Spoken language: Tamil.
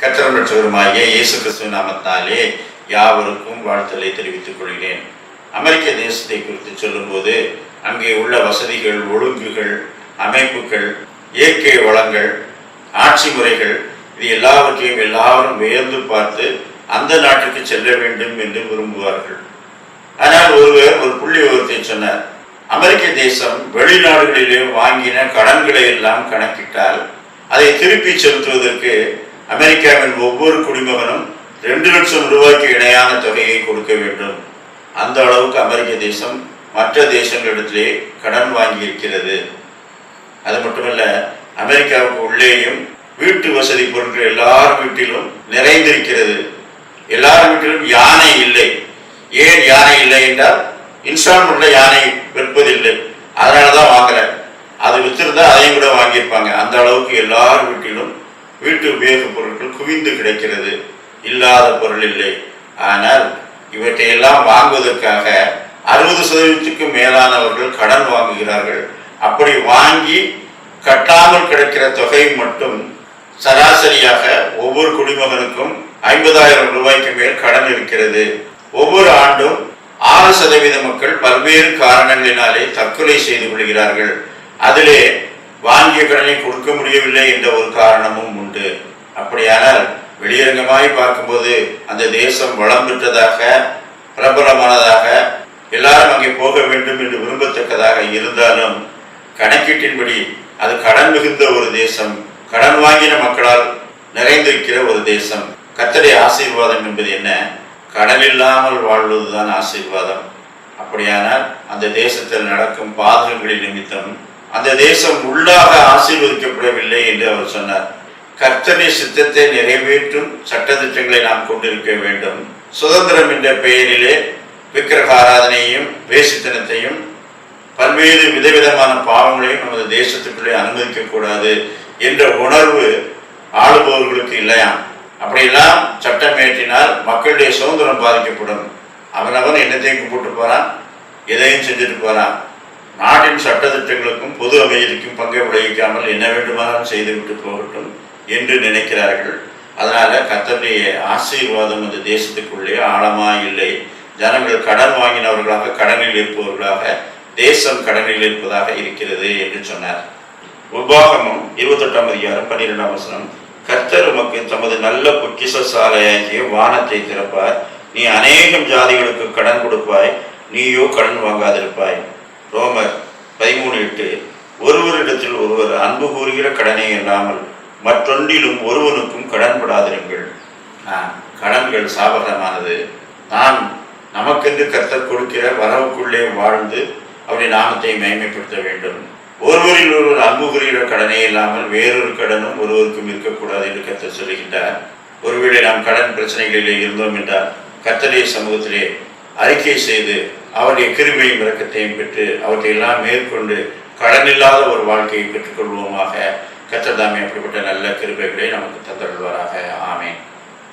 கத்திரம் பெற்றவருமாகிய இயேசு கிறிஸ்துவ நாமத்தாலே யாவருக்கும் வாழ்த்தலை தெரிவித்துக் கொள்கிறேன். அமெரிக்க தேசத்தை குறித்து சொல்லும்போது அங்கே உள்ள வசதிகள் ஒழுங்குகள் அமைப்புகள் இயற்கை வளங்கள் ஆட்சி முறைகள் இது எல்லாவற்றையும் எல்லாரும் வியந்து பார்த்து அந்த நாட்டுக்கு செல்ல வேண்டும் என்று விரும்புவார்கள். ஆனால் ஒருவர் ஒரு புள்ளி விவரத்தை சொன்னார். அமெரிக்க தேசம் வெளிநாடுகளிலே வாங்கின கடன்களை எல்லாம் கணக்கிட்டால் அதை திருப்பி செலுத்துவதற்கு அமெரிக்காவின் ஒவ்வொரு குடிமகனும் ரெண்டு லட்சம் ரூபாய்க்கு இணையான தொகையை கொடுக்க வேண்டும். அந்த அளவுக்கு அமெரிக்க தேசம் மற்ற தேசங்களிடத்திலே கடன் வாங்கி இருக்கிறது அது மட்டுமல்ல அமெரிக்காவுக்கு உள்ளேயும் வீட்டு வசதி பொருட்கள் எல்லார் வீட்டிலும் நிறைந்திருக்கிறது. எல்லார் வீட்டிலும் யானை இல்லை. ஏன் யானை இல்லை என்றால் இன்ஸ்டால்மெண்ட்ல யானை விற்பதில்லை. அதனால தான் வாங்கல. அது வித்திருந்தா அதையும் கூட வாங்கியிருப்பாங்க. அந்த அளவுக்கு எல்லார் வீட்டிலும் வீட்டு உபயோகப் பொருட்கள் குவிந்து கிடைக்கிறது. இல்லாத பொருள் இல்லை. ஆனால் இவற்றையெல்லாம் வாங்குவதற்காக அறுபது சதவீதத்துக்கும் மேலானவர்கள் கடன் வாங்குகிறார்கள். அப்படி வாங்கி கட்டாமல் கிடைக்கிற தொகை மட்டும் சராசரியாக ஒவ்வொரு குடிமகனுக்கும் ஐம்பதாயிரம் ரூபாய்க்கு மேல் கடன் இருக்கிறது. ஒவ்வொரு ஆண்டும் ஆறு சதவீத மக்கள் பல்வேறு காரணங்களினாலே தற்கொலை செய்து கொள்கிறார்கள். அதிலே வாங்கிய கடனை கொடுக்க முடியவில்லை என்ற ஒரு காரணமும் அப்படியானால் வெளியரங்கமாய் பார்க்கும்போது அந்த தேசம் வளம் பெற்றதாக பிரபலமானதாக எல்லாரும் அங்கே போக வேண்டும் என்று விரும்பத்தக்கதாக இருந்தாலும் கணக்கீட்டின்படி அது கடன் மிகுந்த ஒரு தேசம் கடன் வாங்கின மக்களால் நிறைந்திருக்கிற ஒரு தேசம். கத்தடை ஆசீர்வாதம் என்பது என்ன? கடன் இல்லாமல் வாழ்வதுதான் ஆசீர்வாதம். அப்படியானால் அந்த தேசத்தில் நடக்கும் பாதகங்களின் நிமித்தம் அந்த தேசம் உள்ளாக ஆசீர்வதிக்கப்படவில்லை என்று அவர் சொன்னார். கர்த்தனை சித்தத்தை நிறைவேற்றும் சட்டத்திட்டங்களை நாம் கொண்டிருக்க வேண்டும். சுதந்திரம் என்ற பெயரிலே விக்கிரக ஆராதனையும் வேசித்தனத்தையும் பல்வேறு விதவிதமான பாவங்களையும் நமது தேசத்துக்குள்ளே அனுமதிக்க கூடாது என்ற உணர்வு ஆளுபவர்களுக்கு இல்லையாம். அப்படியெல்லாம் சட்டம் ஏற்றினால் மக்களுடைய சுதந்திரம் பாதிக்கப்படும். அவனவன் என்னத்தையும் கூப்பிட்டு போறான்? எதையும் செஞ்சுட்டு போறான். நாட்டின் சட்டத்திட்டங்களுக்கும் பொது அமைதிக்கும் பங்கை விளைவிக்காமல் என்ன வேண்டுமானாலும் செய்துவிட்டு போகட்டும். என்று நினைக்கிறார்கள். அதனால் கத்தருடைய ஆசீர்வாதம் அந்த தேசத்துக்குள்ளே ஆழமாக இல்லை ஜனங்கள் கடன் வாங்கினவர்களாக கடனில் இருப்பவர்களாக தேசம் கடனில் இருப்பதாக இருக்கிறது என்று சொன்னார். உபாகமும் இருபத்தெட்டாம் அதிகாரம் பன்னிரெண்டாம் வசனம். கர்த்தர் உமக்கு தமது நல்ல பொக்கிஷ சாலையாகிய வானத்தை திறப்பார். நீ அநேகம் ஜாதிகளுக்கு கடன் கொடுப்பாய். நீயோ கடன் வாங்காதிருப்பாய். ரோமர் பதிமூணு எட்டு. ஒருவரிடத்தில் ஒருவர் அன்பு கூறுகிற கடனே இல்லாமல் மற்றொன்றிலும் ஒருவனுக்கும் கடன்படாதிருங்கள். ஆ, கடன்கள் சாபகமானது நாம் நமக்கென்று கர்த்தர் கொடுக்கிற வரவுக்குள்ளே வாழ்ந்து அவருடைய நாமத்தை மேன்மைப்படுத்த வேண்டும். ஒருவரில் ஒருவர் அன்பு கடனே இல்லாமல் வேறொரு கடனும் ஒருவருக்கும் இருக்கக்கூடாது என்று கர்த்தர் சொல்லுகின்றார். ஒருவேளை நாம் கடன் பிரச்சனைகளிலே இருந்தோம் என்றால் கர்த்தருடைய சமூகத்திலே அறிக்கை செய்து அவருடைய கிருமையும் இறக்கத்தையும் பெற்று அவற்றை எல்லாம் மேற்கொண்டு கடன் இல்லாத ஒரு வாழ்க்கையை பெற்றுக்கொள்வோமாக. கர்த்தர் தாமே அப்படிப்பட்ட நல்ல கிருபைகளை நமக்கு தந்தருள்வாராக. ஆமேன்.